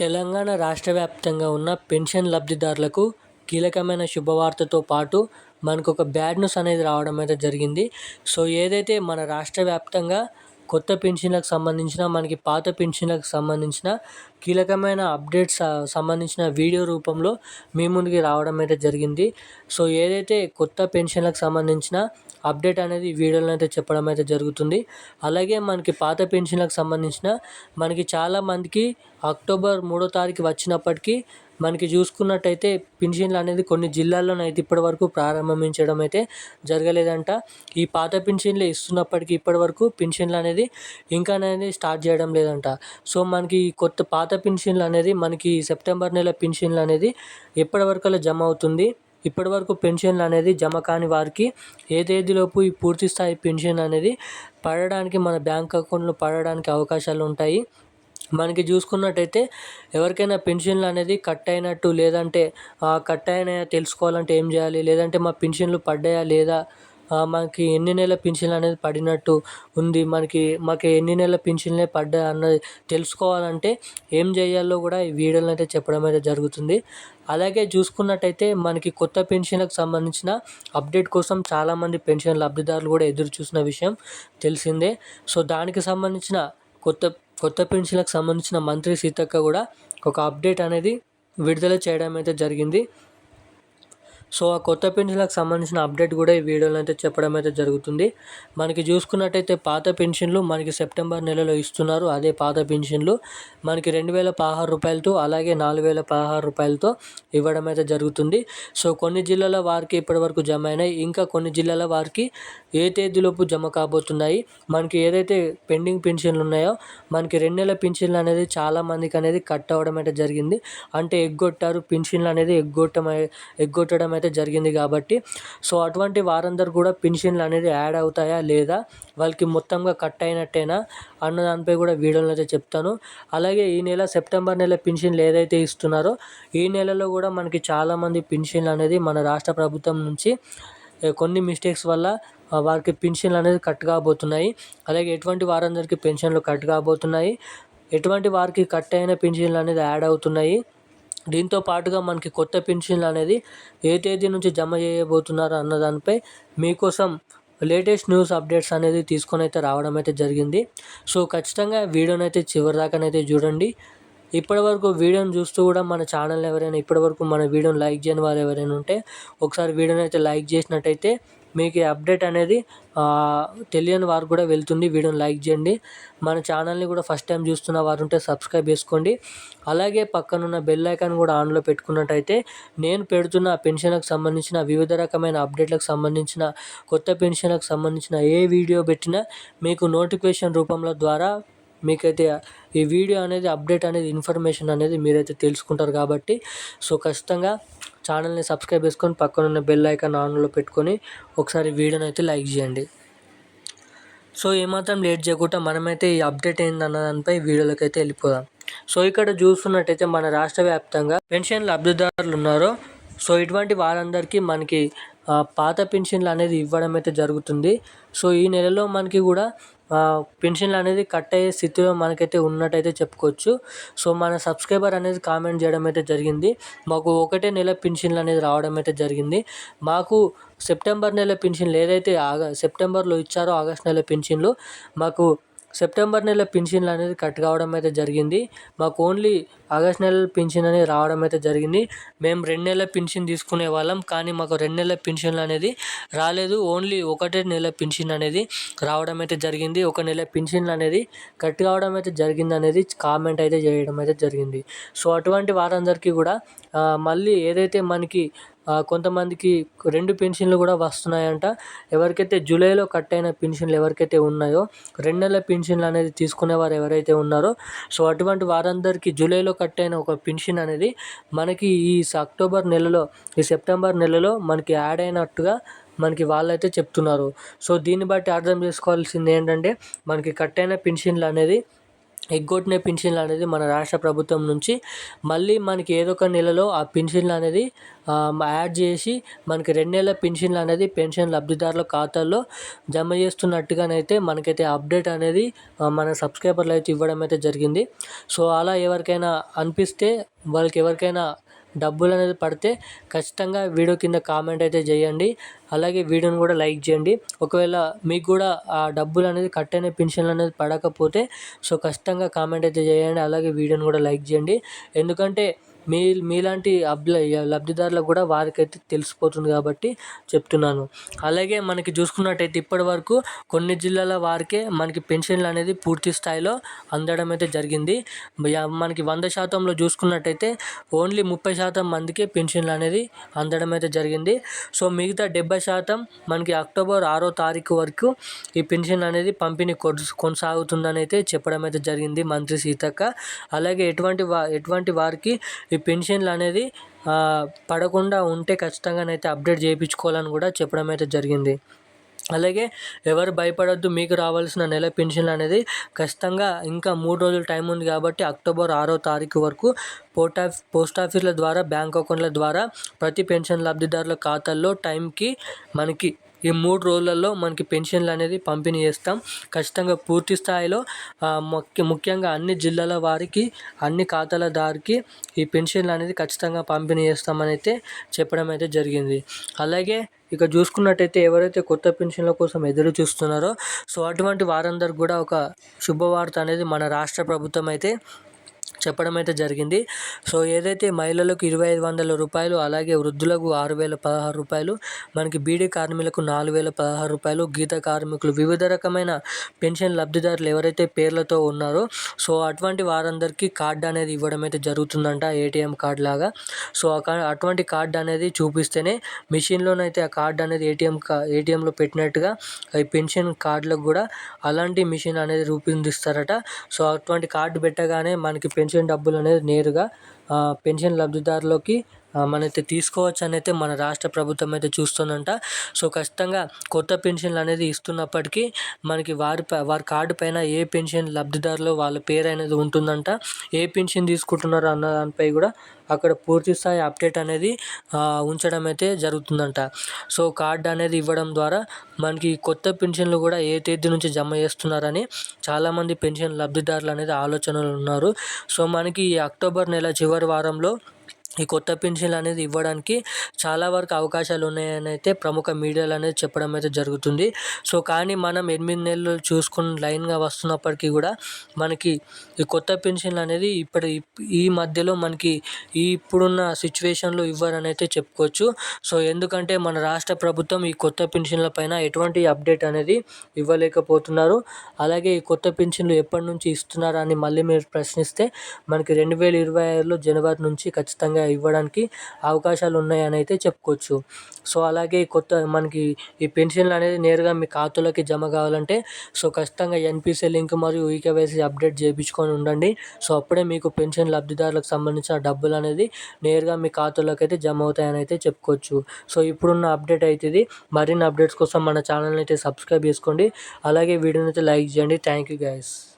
తెలంగాణ రాష్ట్ర వ్యాప్తంగా ఉన్న పెన్షన్ లబ్ధిదారులకు కీలకమైన శుభవార్తతో పాటు మనకు ఒక బ్యాడ్ న్యూస్ అనేది రావడం అయితే జరిగింది. సో ఏదైతే మన రాష్ట్ర వ్యాప్తంగా కొత్త పెన్షన్లకు సంబంధించిన మనకి పాత పెన్షన్లకు సంబంధించిన కీలకమైన అప్డేట్స్ సంబంధించిన వీడియో రూపంలో మీ ముందుకి రావడం అయితే జరిగింది. సో ఏదైతే కొత్త పెన్షన్లకు సంబంధించిన అప్డేట్ అనేది వీడియోలో అయితే చెప్పడం అయితే జరుగుతుంది. అలాగే మనకి పాత పెన్షన్లకు సంబంధించిన మనకి చాలామందికి అక్టోబర్ మూడో తారీఖు వచ్చినప్పటికీ మనకి చూసుకున్నట్టయితే పెన్షన్లు అనేది కొన్ని జిల్లాల్లోనైతే అయితే ఇప్పటివరకు ప్రారంభించడం అయితే జరగలేదంట. ఈ పాత పెన్షన్లు ఇస్తున్నప్పటికీ ఇప్పటివరకు పెన్షన్లు అనేది ఇంకా అనేది స్టార్ట్ చేయడం లేదంట. సో మనకి కొత్త పాత పెన్షన్లు అనేది మనకి సెప్టెంబర్ నెల పెన్షన్లు అనేది ఎప్పటివరకు జమ అవుతుంది. ఇప్పటివరకు పెన్షన్లు అనేది జమ కాని వారికి ఏ తేదీలోపు ఈ పూర్తి స్థాయి పెన్షన్ అనేది పడడానికి మన బ్యాంక్ అకౌంట్లో పడడానికి అవకాశాలు ఉంటాయి. మనకి చూసుకున్నట్టయితే ఎవరికైనా పెన్షన్లు అనేది కట్ అయినట్టు లేదంటే కట్ అయినాయా తెలుసుకోవాలంటే ఏం చేయాలి? లేదంటే మా పెన్షన్లు పడ్డాయా లేదా? మనకి ఎన్ని నెలల పింఛన్ అనేది పడినట్టు ఉంది. మనకి మాకు ఎన్ని నెలల పింఛన్లే పడ్డాయి అన్నది తెలుసుకోవాలంటే ఏం చేయాలో కూడా ఈ వీడియోలో అయితే చెప్పడం అయితే జరుగుతుంది. అలాగే చూసుకున్నట్టయితే మనకి కొత్త పెన్షన్లకు సంబంధించిన అప్డేట్ కోసం చాలామంది పెన్షన్ లబ్ధిదారులు కూడా ఎదురు చూసిన విషయం తెలిసిందే. సో దానికి సంబంధించిన కొత్త కొత్త పెన్షన్లకు సంబంధించిన మంత్రి సీతక్క కూడా ఒక అప్డేట్ అనేది విడుదల చేయడం అయితే జరిగింది. సో ఆ కొత్త పెన్షన్లకు సంబంధించిన అప్డేట్ కూడా ఈ వీడియోలో అయితే చెప్పడం అయితే జరుగుతుంది. మనకి చూసుకున్నట్టయితే పాత పెన్షన్లు మనకి సెప్టెంబర్ నెలలో ఇస్తున్నారు. అదే పాత పెన్షన్లు మనకి రెండు వేల పదహారు రూపాయలతో అలాగే నాలుగు వేల పదహారు రూపాయలతో ఇవ్వడం అయితే జరుగుతుంది. సో కొన్ని జిల్లాల వారికి ఇప్పటివరకు జమ అయినాయి. ఇంకా కొన్ని జిల్లాల వారికి ఏ తేదీలోపు జమ కాబోతున్నాయి? మనకి ఏదైతే పెండింగ్ పెన్షన్లు ఉన్నాయో మనకి రెండు నెలల పెన్షన్లు అనేది చాలా మందికి అనేది కట్ అవ్వడం అయితే జరిగింది. అంటే ఎగ్గొట్టారు పెన్షన్లు అనేది ఎగ్గొట్టడం ఎగ్గొట్టడం అయితే అయితే జరిగింది కాబట్టి సో అటువంటి వారందరూ కూడా పెన్షన్లు అనేది యాడ్ అవుతాయా లేదా వాళ్ళకి మొత్తంగా కట్ అయినట్టేనా అన్న దానిపై కూడా వీడియోలో అయితే చెప్తాను. అలాగే ఈ నెల సెప్టెంబర్ నెల పెన్షన్లు ఏదైతే ఇస్తున్నారో ఈ నెలలో కూడా మనకి చాలామంది పెన్షన్లు అనేది మన రాష్ట్ర ప్రభుత్వం నుంచి కొన్ని మిస్టేక్స్ వల్ల వారికి పెన్షన్లు అనేది కట్ కాబోతున్నాయి. అలాగే ఎటువంటి వారందరికీ పెన్షన్లు కట్ కాబోతున్నాయి ఎటువంటి వారికి కట్ అయిన పెన్షన్లు అనేది యాడ్ అవుతున్నాయి దీంతో పాటుగా మనకి కొత్త పెన్షన్లు అనేది ఏ తేదీ నుంచి జమ చేయబోతున్నారు అన్న దానిపై మీకోసం లేటెస్ట్ న్యూస్ అప్డేట్స్ అనేది తీసుకొని అయితే రావడం అయితే జరిగింది. సో ఖచ్చితంగా వీడియోని అయితే చివరి దాకానైతే చూడండి. ఇప్పటివరకు వీడియోని చూస్తూ కూడా మన ఛానల్ ఎవరైనా ఇప్పటివరకు మన వీడియోని లైక్ చేయని వారు ఎవరైనా ఉంటే ఒకసారి వీడియోని అయితే లైక్ చేసినట్టయితే మీకు ఈ అప్డేట్ అనేది తెలియని వారు కూడా వెళ్తుంది వీడియోని లైక్ చేయండి. మన ఛానల్ని కూడా ఫస్ట్ టైం చూస్తున్న వారు ఉంటే సబ్స్క్రైబ్ చేసుకోండి. అలాగే పక్కనున్న బెల్ ఐకాన్ కూడా ఆన్లో పెట్టుకున్నట్టయితే నేను పెడుతున్న పెన్షన్లకు సంబంధించిన వివిధ రకమైన అప్డేట్లకు సంబంధించిన కొత్త పెన్షన్లకు సంబంధించిన ఏ వీడియో పెట్టినా మీకు నోటిఫికేషన్ రూపంలో ద్వారా మీకైతే ఈ వీడియో అనేది అప్డేట్ అనేది ఇన్ఫర్మేషన్ అనేది మీరైతే తెలుసుకుంటారు కాబట్టి సో ఖచ్చితంగా ఛానల్ని సబ్స్క్రైబ్ చేసుకొని పక్కన ఉన్న బెల్ ఐకాన్ ఆన్లో పెట్టుకొని ఒకసారి వీడియోని అయితే లైక్ చేయండి. సో ఏమాత్రం లేట్ చేయకుండా మనమైతే ఈ అప్డేట్ ఏందన్న దానిపై వీడియోలోకి అయితే వెళ్ళిపోదాం. సో ఇక్కడ చూస్తున్నట్టయితే మన రాష్ట్ర వ్యాప్తంగా పెన్షన్ లబ్ధిదారులు ఉన్నారో. సో ఇటువంటి వారందరికీ మనకి పాత పెన్షన్లు అనేది ఇవ్వడం అయితే జరుగుతుంది. సో ఈ నెలలో మనకి కూడా పెన్షన్లు అనేది కట్ అయ్యే స్థితిలో మనకైతే ఉన్నట్టయితే చెప్పుకోవచ్చు. సో మన సబ్స్క్రైబర్ అనేది కామెంట్ చేయడం అయితే జరిగింది. మాకు ఒకటే నెల పెన్షన్లు అనేది రావడం అయితే జరిగింది. మాకు సెప్టెంబర్ నెల పెన్షన్లు ఏదైతే ఆగ సెప్టెంబర్లో ఇచ్చారో ఆగస్ట్ నెల పెన్షన్లు మాకు సెప్టెంబర్ నెల పింఛన్లు అనేది కట్ కావడం అయితే జరిగింది. మాకు ఓన్లీ ఆగస్ట్ నెల పింఛన్ అనేది రావడం అయితే జరిగింది. మేము రెండు నెలల పింఛన్ తీసుకునే వాళ్ళం కానీ మాకు రెండు నెలల పింఛన్లు అనేది రాలేదు. ఓన్లీ ఒకటే నెల పింఛన్ అనేది రావడం అయితే జరిగింది. ఒక నెల పింఛన్లు అనేది కట్ కావడం అయితే జరిగింది అనేది కామెంట్ అయితే చేయడం అయితే జరిగింది. సో అటువంటి వారందరికీ కూడా మళ్ళీ ఏదైతే మనకి కొంతమందికి రెండు పెన్షన్లు కూడా వస్తున్నాయంట. ఎవరికైతే జూలైలో కట్ అయిన పెన్షన్లు ఎవరికైతే ఉన్నాయో రెండు నెలల పెన్షన్లు అనేది తీసుకునేవారు ఎవరైతే ఉన్నారో సో అటువంటి వారందరికీ జూలైలో కట్ అయిన ఒక పెన్షన్ అనేది మనకి ఈ అక్టోబర్ నెలలో ఈ సెప్టెంబర్ నెలలో మనకి యాడ్ అయినట్టుగా మనకి వాళ్ళైతే చెప్తున్నారు. సో దీన్ని బట్టి అర్థం చేసుకోవాల్సింది ఏంటంటే మనకి కట్ అయిన పెన్షన్లు అనేది ఎగ్గొట్టిన పింఛన్లు అనేది మన రాష్ట్ర ప్రభుత్వం నుంచి మళ్ళీ మనకి ఏదో ఒక నెలలో ఆ పింఛన్లు అనేది యాడ్ చేసి మనకి రెండు నెలల పింఛన్లు అనేది పెన్షన్ లబ్ధిదారుల ఖాతాల్లో జమ చేస్తున్నట్టుగానైతే మనకైతే అప్డేట్ అనేది మన సబ్స్క్రైబర్లు అయితే ఇవ్వడం అయితే జరిగింది. సో అలా ఎవరికైనా అనిపిస్తే వాళ్ళకి ఎవరికైనా డబ్బులు అనేది పడితే ఖచ్చితంగా వీడియో కింద కామెంట్ అయితే చేయండి. అలాగే వీడియోని కూడా లైక్ చేయండి. ఒకవేళ మీకు కూడా ఆ డబ్బులు అనేది కట్ అయిన పెన్షన్లు అనేది పడకపోతే సో ఖచ్చితంగా కామెంట్ అయితే చేయండి. అలాగే వీడియోని కూడా లైక్ చేయండి. ఎందుకంటే మీ మీలాంటి అబ్ల లబ్ధిదారులకు కూడా వారికైతే తెలిసిపోతుంది కాబట్టి చెప్తున్నాను. అలాగే మనకి చూసుకున్నట్టయితే ఇప్పటి వరకు కొన్ని జిల్లాల వారికే మనకి పెన్షన్లు అనేది పూర్తి స్థాయిలో అందడం అయితే జరిగింది. మనకి వంద శాతంలో చూసుకున్నట్టయితే ఓన్లీ ముప్పై శాతం మందికే పెన్షన్లు అనేది అందడం అయితే జరిగింది. సో మిగతా డెబ్బై శాతం మనకి అక్టోబర్ ఆరో తారీఖు వరకు ఈ పెన్షన్ అనేది పంపిణీ కొనసాగుతుందని అయితే చెప్పడం అయితే జరిగింది మంత్రి సీతక్క. అలాగే ఎటువంటి వా ఎటువంటి వారికి ఈ పెన్షన్లు అనేది పడకుండా ఉంటే ఖచ్చితంగానైతే అప్డేట్ చేయించుకోవాలని కూడా చెప్పడం అయితే జరిగింది. అలాగే ఎవరు భయపడద్దు మీకు రావాల్సిన నెల పెన్షన్ అనేది ఖచ్చితంగా ఇంకా మూడు రోజులు టైం ఉంది కాబట్టి అక్టోబర్ ఆరో తారీఖు వరకు పోస్ట్ ఆఫ్ పోస్ట్ ఆఫీసుల ద్వారా బ్యాంక్ అకౌంట్ల ద్వారా ప్రతి పెన్షన్ లబ్ధిదారుల ఖాతాల్లో టైంకి మనకి ఈ మూడు రోజులలో మనకి పెన్షన్లు అనేది పంపిణీ చేస్తాం. ఖచ్చితంగా పూర్తి స్థాయిలో ముఖ్య ముఖ్యంగా అన్ని జిల్లాల వారికి అన్ని ఖాతాల దారికి ఈ పెన్షన్లు అనేది ఖచ్చితంగా పంపిణీ చేస్తామని అయితే చెప్పడం అయితే జరిగింది. అలాగే ఇక చూసుకున్నట్టయితే ఎవరైతే కొత్త పెన్షన్ల కోసం ఎదురు చూస్తున్నారో సో అటువంటి వారందరికి కూడా ఒక శుభవార్త అనేది మన రాష్ట్ర ప్రభుత్వం అయితే చెప్పడం అయితే జరిగింది. సో ఏదైతే మహిళలకు ఇరవై ఐదు వందల రూపాయలు అలాగే వృద్ధులకు ఆరు వేల పదహారు రూపాయలు మనకి బీడీ కార్మికులకు నాలుగు వేల పదహారు రూపాయలు గీత కార్మికులు వివిధ రకమైన పెన్షన్ లబ్ధిదారులు ఎవరైతే పేర్లతో ఉన్నారో సో అటువంటి వారందరికీ కార్డు అనేది ఇవ్వడం అయితే జరుగుతుందంట ఏటీఎం కార్డు లాగా. సో అటువంటి కార్డు అనేది చూపిస్తేనే మిషన్లోనైతే ఆ కార్డు అనేది ఏటీఎం కా ఏటీఎంలో పెట్టినట్టుగా ఈ పెన్షన్ కార్డులకు కూడా అలాంటి మిషన్ అనేది రూపొందిస్తారట. సో అటువంటి కార్డు పెట్టగానే మనకి పెన్షన్ డబ్బులు అనేది నేరుగా పెన్షన్ లబ్ధిదారులకి మనైతే తీసుకోవచ్చు అని అయితే మన రాష్ట్ర ప్రభుత్వం అయితే చూస్తుందంట. సో ఖచ్చితంగా కొత్త పెన్షన్లు అనేది ఇస్తున్నప్పటికీ మనకి వారి వారి కార్డు పైన ఏ పెన్షన్ లబ్ధిదారులో వాళ్ళ పేరు అనేది ఉంటుందంట. ఏ పెన్షన్ తీసుకుంటున్నారు అన్న దానిపై కూడా అక్కడ పూర్తి స్థాయి అప్డేట్ అనేది ఉంచడం అయితే జరుగుతుందంట. సో కార్డు అనేది ఇవ్వడం ద్వారా మనకి కొత్త పెన్షన్లు కూడా ఏ తేదీ నుంచి జమ చేస్తున్నారని చాలామంది పెన్షన్ లబ్ధిదారులు అనేది ఆలోచనలు ఉన్నారు. సో మనకి ఈ అక్టోబర్ నెల చివరి వారంలో ఈ కొత్త పెన్షన్లు అనేది ఇవ్వడానికి చాలా వరకు అవకాశాలు ఉన్నాయని అయితే ప్రముఖ మీడియాలు అనేది చెప్పడం అయితే జరుగుతుంది. సో కానీ మనం ఎనిమిది నెలలు చూసుకుని లైన్గా వస్తున్నప్పటికీ కూడా మనకి ఈ కొత్త పెన్షన్లు అనేది ఇప్పటి ఈ మధ్యలో మనకి ఈ ఇప్పుడున్న సిచ్యువేషన్లో ఇవ్వరని అయితే చెప్పుకోవచ్చు. సో ఎందుకంటే మన రాష్ట్ర ప్రభుత్వం ఈ కొత్త పెన్షన్ల పైన ఎటువంటి అప్డేట్ అనేది ఇవ్వలేకపోతున్నారు. అలాగే ఈ కొత్త పెన్షన్లు ఎప్పటి నుంచి ఇస్తున్నారని మళ్ళీ మీరు ప్రశ్నిస్తే మనకి రెండు వేల ఇరవై ఆరులో జనవరి నుంచి ఖచ్చితంగా ఇవ్వడానికి అవకాశాలు ఉన్నాయని అయితే చెప్పుకోవచ్చు. సో అలాగే కొత్త మనకి ఈ పెన్షన్లు అనేది నేరుగా మీ ఖాతాలోకి జమ కావాలంటే సో ఖచ్చితంగా ఎన్పిసి లింక్ మరియు ఈకేవైసీ అప్డేట్ చేయించుకొని ఉండండి. సో అప్పుడే మీకు పెన్షన్ లబ్ధిదారులకు సంబంధించిన డబ్బులు అనేది నేరుగా మీ ఖాతాలోకి అయితే జమ అవుతాయని అయితే చెప్పుకోవచ్చు. సో ఇప్పుడున్న అప్డేట్ అయితే ఇది. మరిన్ని అప్డేట్స్ కోసం మన ఛానల్ని అయితే సబ్స్క్రైబ్ చేసుకోండి. అలాగే వీడియోని అయితే లైక్ చేయండి. Thank you guys